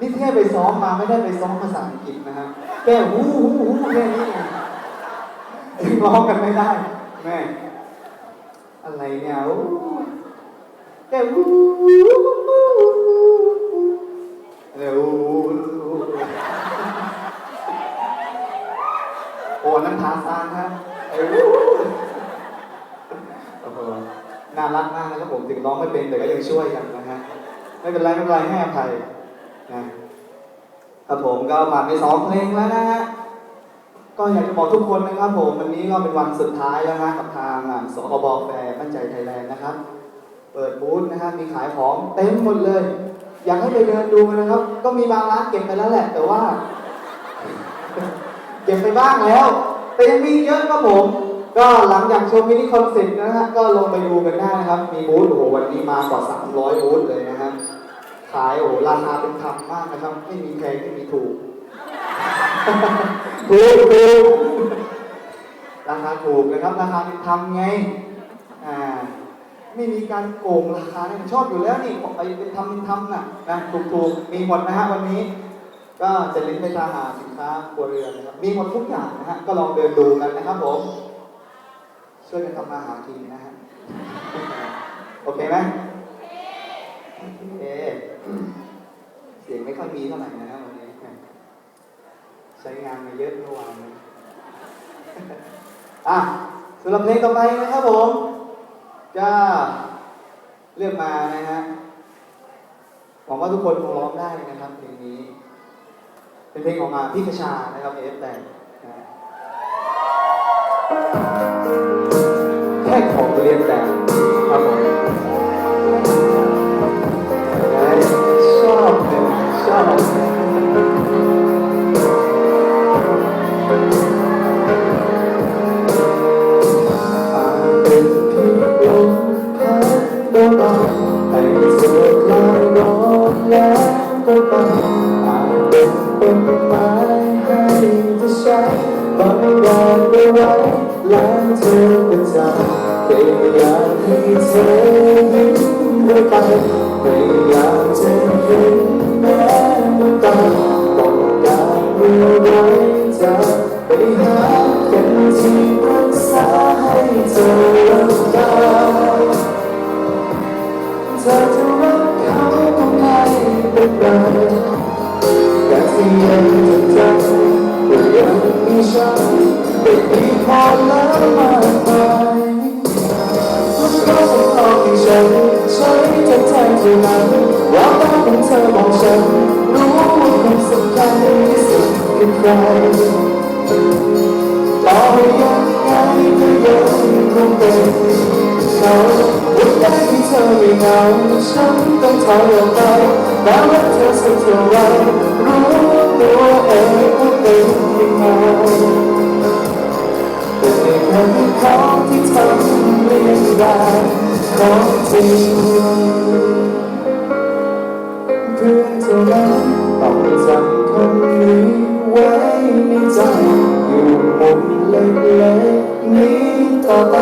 นี่แค่ไปซ้อมมาไม่ได้ไปซ้อมภาษาอังกฤษนะครับแค่หูหูหูแค่นี้เองร้องกันไม่ได้แม่อะไรเนี่ยโอ้แค่หูเร็วโอ้นั่นทาซานครับน่ารักมากนะครับผมถึงร้องไม่เป็นแต่ก็ยังช่วยกันนะฮะไม่เป็นไรไม่เป็นไรให้อภัย นะครับผมก็ผ่านไปสองเพลงแล้วนะฮะก็อยากจะบอกทุกคนนะครับผมวันนี้ก็เป็นวันสุดท้ายแล้วนะกับทางสคบแฟร์มั่นใจไทยแลนด์นะครับ เปิดบูธนะครับมีขายของเต็มหมดเลย อยากให้ไปเดินดูนะครับ ก็มีบางร้านเก็บไปแล้วแหละ แต่ว่า เก็บไปบ้างแล้ว แต่ยังมีเยอะครับผม ก็หลังจากชมมินิคอนเสิร์ตนะฮะก็ลงไปดูกันได้นะครับ มีบูธโอ้โหวันนี้มากว่า 300 บูธเลยนะครับ ขายโอ้โหราคาเป็นธรรมมากนะครับ ไม่มีแพงไม่มีถูกถูกถูกราคาถูกนะครับ ราคาเป็นธรรมไงอ่าไม่มีการโกงราคาเนี่ยชอบอยู่แล้วนี่ไอ้เป็นธรรมเป็นธรรมน่ะนะถูกถูกมีหมดนะฮะวันนี้ ก็จะลิงก์ไปทางหาสินค้าครัวเรือนนะครับมีหมดทุกอย่างนะฮะก็ลองเดินดูกันนะครับผมช่วยกันทำมาหากินนะฮะโอเคไหม มีเท่าไหร่นะครับวันนี้ใช้งานมาเยอะเมื่อวานอะสำหรับเพลงต่อไปนะครับผมก็เลือกมานะฮะหวังว่าทุกคนคงร้องได้นะครับเพลงนี้ เป็นเพลงของมาพี่กชานะครับเอฟแต่งนะฮะ บางอย่างไปไว้แล้วเธอก็จะพยายามให้เธอยิ้มด้วยไปพยายามจะ ไม่ดีพอแล้ว มากมายทุกครั้งที่เขาให้ฉันคือใครต่องไงก็ยังคงเป็นเขาวันใดที่เธอไม่ไปแม้ว่าเธอสักเท่าไรรู้ตัวเองว่าเป็นยังไงแต่ในคำขอที่ทำเรียนได้ของจริงเพื่อเท่านั้นต้องจำคำนี้ไว้ในใจอยู่มุมเล็กๆนี้ต่อไป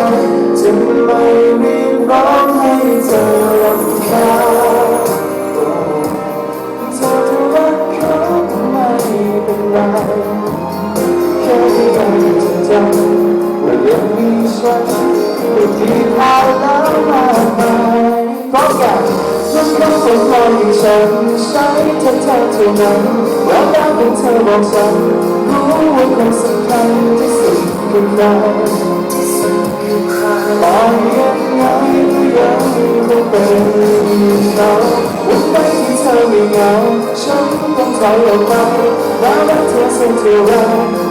จะไม่รียกร้องให้เธอรำคาญโอ้เธอจะรักเขาก็ไม่เป็นไร ฉันอยู่ที่พาแล้วมากมายเพราะกันฉันก็คงคอยให้ฉันใช้เธอเท่าเท่านั้นแล้วการเป็นเธอบอกฉันรู้ว่าคนสำคัญที่สุดคือใครต่อยังไงก็ยังคงเป็นเราวันไหนที่เธอไม่เหงาฉันต้องถอยออกไปแล้วรักเธอสักเท่าไรรู้ตัวเองว่าเป็นยังไงเท่าวของจริ